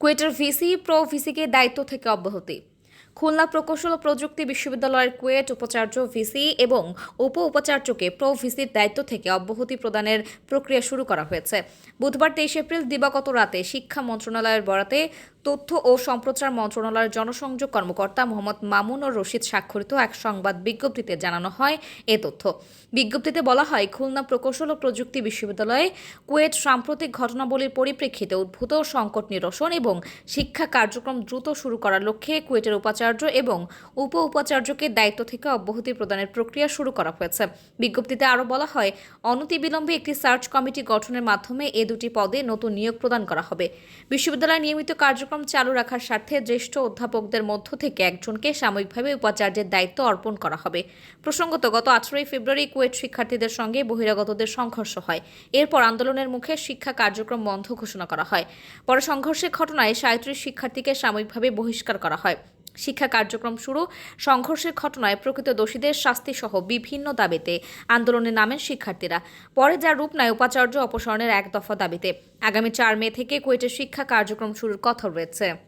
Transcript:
কুয়েটের VC, pro VCK দায়িত্ব থেকে অব্যাহতি। খুলনা প্রকৌশল ও প্রযুক্তি বিশ্ববিদ্যালয়ের কুয়েট উপাচার্য ভিসি এবং উপ উপাচার্যকে প্রো ভিসির দায়িত্ব থেকে অব্যাহতি প্রদানের প্রক্রিয়া শুরু করা হয়েছে। বুধবার তেইশ এপ্রিল দিবাগত রাতে শিক্ষা মন্ত্রণালয়ের বরাতে তথ্য ও সম্প্রচার মন্ত্রণালয়ের জনসংযোগ কর্মকর্তা মোহাম্মদ মামুন ও রশিদ স্বাক্ষরিত এক সংবাদ বিজ্ঞপ্তিতে জানানো হয় এ তথ্য। বিজ্ঞপ্তিতে বলা হয়, খুলনা প্রকৌশল ও প্রযুক্তি বিশ্ববিদ্যালয়ে কুয়েট সাম্প্রতিক ঘটনাবলীর পরিপ্রেক্ষিতে উদ্ভূত সংকট নিরসন এবং শিক্ষা কার্যক্রম দ্রুত শুরু করার লক্ষ্যে কুয়েটের উপাচার্য এবং উপ উপাচার্যকে দায়িত্ব থেকে অব্যাহতি প্রদানের প্রক্রিয়া শুরু করা হয়েছে। বিজ্ঞপ্তিতে আরও বলা হয়, অনতিবিলম্বে একটি সার্চ কমিটি গঠনের মাধ্যমে এ দুটি পদে নতুন নিয়োগ প্রদান করা হবে। বিশ্ববিদ্যালয়ের নিয়মিত কার্যক্রম চালু রাখার স্বার্থে জ্যেষ্ঠ অধ্যাপকদের মধ্য থেকে একজনকে সাময়িকভাবে উপাচার্যের দায়িত্ব অর্পণ করা হবে। প্রসঙ্গত, গত আঠারোই ফেব্রুয়ারি কুয়েট শিক্ষার্থীদের সঙ্গে বহিরাগতদের সংঘর্ষ হয়। এরপর আন্দোলনের মুখে শিক্ষা কার্যক্রম বন্ধ ঘোষণা করা হয়। পরে সংঘর্ষের ঘটনায় সাঁত্রিশ শিক্ষার্থীকে সাময়িকভাবে বহিষ্কার করা হয়। শিক্ষা কার্যক্রম শুরু, সংঘর্ষের ঘটনায় প্রকৃত দোষীদের শাস্তি সহ বিভিন্ন দাবিতে আন্দোলনে নামেন শিক্ষার্থীরা। পরে যা রূপ নেয় উপাচার্য অপসারণের এক দফা দাবিতে। আগামী চার মে থেকে কুয়েটের শিক্ষা কার্যক্রম শুরুর কথা রয়েছে।